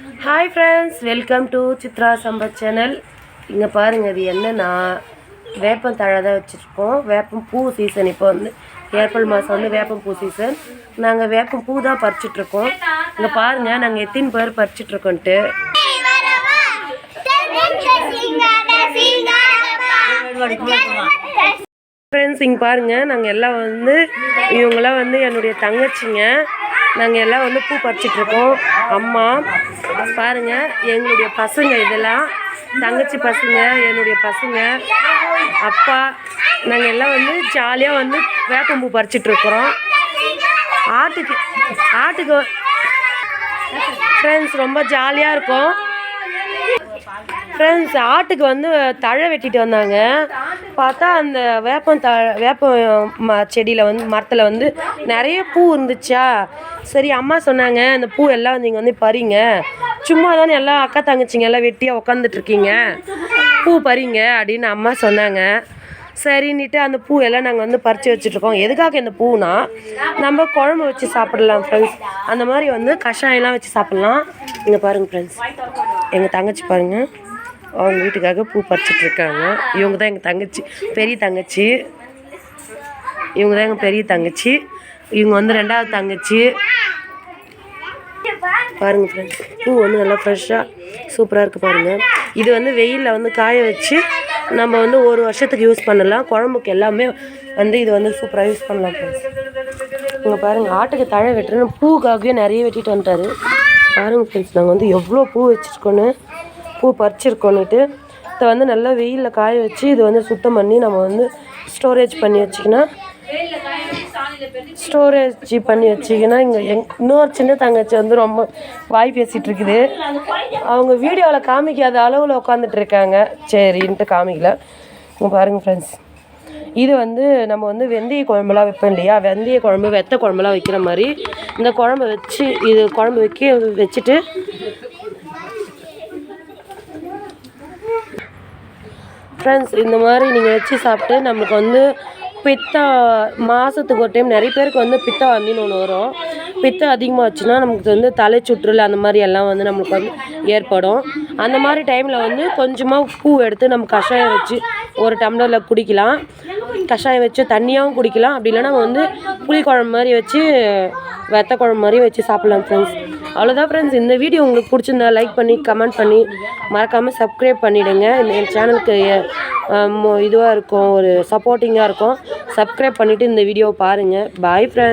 Hi friends welcome to Chitra Sampath channel இங்கே பாருங்கள் இது என்னென்னா வேப்பம் தழை தான் வச்சுருக்கோம். வேப்பம் பூ சீசன் இப்போ வந்து ஏப்ரல் மாதம் வந்து வேப்பம் பூ சீசன் நாங்கள் வேப்பம் பூ தான் பறிச்சிட்ருக்கோம். இங்கே பாருங்கள் நாங்கள் எத்தனை பேர் பறிச்சிட்ருக்கோன்ட்டு. ஃப்ரெண்ட்ஸ் இங்கே பாருங்கள் நாங்கள் எல்லாம் வந்து இவங்களாம் வந்து என்னுடைய தங்கச்சிங்க. நாங்கள் எல்லாம் வந்து பூ பறிச்சிட்ருக்கோம் அம்மா பாருங்கள் எங்களுடைய பசங்க இதெல்லாம். தங்கச்சி பசங்க என்னுடைய பசங்க அப்பா நாங்கள் எல்லாம் வந்து ஜாலியாக வந்து வேப்பம்பூ பறிச்சிட்ருக்குறோம் ஆட்டுக்கு ஆட்டுக்கு ஃப்ரெண்ட்ஸ் ரொம்ப ஜாலியாக இருக்கும். ஃப்ரெண்ட்ஸ் ஆட்டுக்கு வந்து தழை வெட்டிட்டு வந்தாங்க. பார்த்தா அந்த வேப்பம் த வேப்பம் ம செடியில் வந்து மரத்தில் வந்து நிறைய பூ இருந்துச்சா? சரி அம்மா சொன்னாங்க அந்த பூ எல்லாம் நீங்கள் வந்து பறிங்க. சும்மா தானே எல்லாம் அக்கா தங்கச்சிங்க எல்லாம் வெட்டியாக உக்காந்துட்ருக்கீங்க பூ பறிங்க அப்படின்னு அம்மா சொன்னாங்க. சரின்னுட்டு அந்த பூ எல்லாம் நாங்கள் வந்து பறித்து வச்சுட்ருக்கோம் எதுக்காக இந்த பூனா? நம்ம குழம்பு வச்சு சாப்பிடலாம் ஃப்ரெண்ட்ஸ் அந்த மாதிரி வந்து கஷாயம்லாம் வச்சு சாப்பிட்லாம். இங்கே பாருங்கள் ஃப்ரெண்ட்ஸ் எங்கள் தங்கச்சி பாருங்கள் அவங்க வீட்டுக்காக பூ பறிச்சிட்டு இருக்காங்க. இவங்க தான் எங்கள் தங்கச்சி பெரிய தங்கச்சி. இவங்க தான் எங்கள் பெரிய தங்கச்சி. இவங்க வந்து ரெண்டாவது தங்கச்சி. பாருங்கள் ஃப்ரெண்ட்ஸ் பூ வந்து நல்லா ஃப்ரெஷ்ஷாக சூப்பராக இருக்குது பாருங்கள் இது வந்து வெயிலில் வந்து காய வச்சு நம்ம வந்து ஒரு வருஷத்துக்கு யூஸ் பண்ணலாம். குழம்புக்கு எல்லாமே வந்து இது வந்து சூப்பராக யூஸ் பண்ணலாம் ஃப்ரெண்ட்ஸ் இங்கே பாருங்கள் ஆட்டுக்கு தழை வெட்டுறேன்னு பூக்காகவே நிறைய வெட்டிட்டு வந்துட்டாரு. பாருங்கள் ஃப்ரெண்ட்ஸ் நாங்கள் வந்து எவ்வளோ பூ வச்சுருக்கோன்னு. பூ பறிச்சிருக்கோன்னுட்டு இதை வந்து நல்லா வெயிலில் காய வச்சு இது வந்து சுத்தம் பண்ணி நம்ம வந்து ஸ்டோரேஜ் பண்ணி வச்சுக்கினா ஸ்டோரேஜ் பண்ணி வச்சிங்கன்னா இங்கே எங் இன்னொரு சின்ன தங்கச்சி வந்து ரொம்ப வாய் பேசிகிட்டு இருக்குது. அவங்க வீடியோவில் காமிக்காத அளவில் உட்காந்துட்டு இருக்காங்க. சரின்ட்டு காமிக்கல. இங்கே பாருங்கள் ஃப்ரெண்ட்ஸ் இது வந்து நம்ம வந்து வெந்தய குழம்புலாம் வைப்போம் இல்லையா? வெந்தய குழம்பு வெத்த குழம்புலாம் வைக்கிற மாதிரி. இந்த குழம்பு வச்சு இது குழம்பு வைக்க வச்சுட்டு ஃப்ரெண்ட்ஸ் இந்த மாதிரி நீங்கள் வச்சு சாப்பிட்டு நம்மளுக்கு வந்து பித்த மாதத்துக்கு ஒரு டைம் நிறைய பேருக்கு வந்து பித்த வாந்தின்னு ஒன்று வரும். பித்தம் அதிகமாக வச்சுன்னா நமக்கு வந்து தலை சுற்றுல அந்த மாதிரி எல்லாம் வந்து நம்மளுக்கு வந்து ஏற்படும். அந்த மாதிரி டைமில் வந்து கொஞ்சமாக பூ எடுத்து நம்ம கஷாயம் வச்சு ஒரு டம்ளரில் குடிக்கலாம். கஷாயம் வச்சு தண்ணியாகவும் குடிக்கலாம். அப்படி இல்லைன்னா வந்து புளி குழம்பு மாதிரி வச்சு வெத்த குழம்பு மாதிரி வச்சு சாப்பிட்லாம் ஃப்ரெண்ட்ஸ் அவ்வளோதான் ஃப்ரெண்ட்ஸ் இந்த வீடியோ உங்களுக்கு பிடிச்சிருந்தா லைக் பண்ணி கமெண்ட் பண்ணி மறக்காமல் சப்ஸ்கிரைப் பண்ணிவிடுங்க இந்த என் சேனலுக்கு இதுவாக இருக்கும் ஒரு சப்போர்ட்டிங்காக இருக்கும். சப்ஸ்கிரைப் பண்ணிவிட்டு இந்த வீடியோவை பாருங்கள் பாய் ஃப்ரெண்ட்ஸ்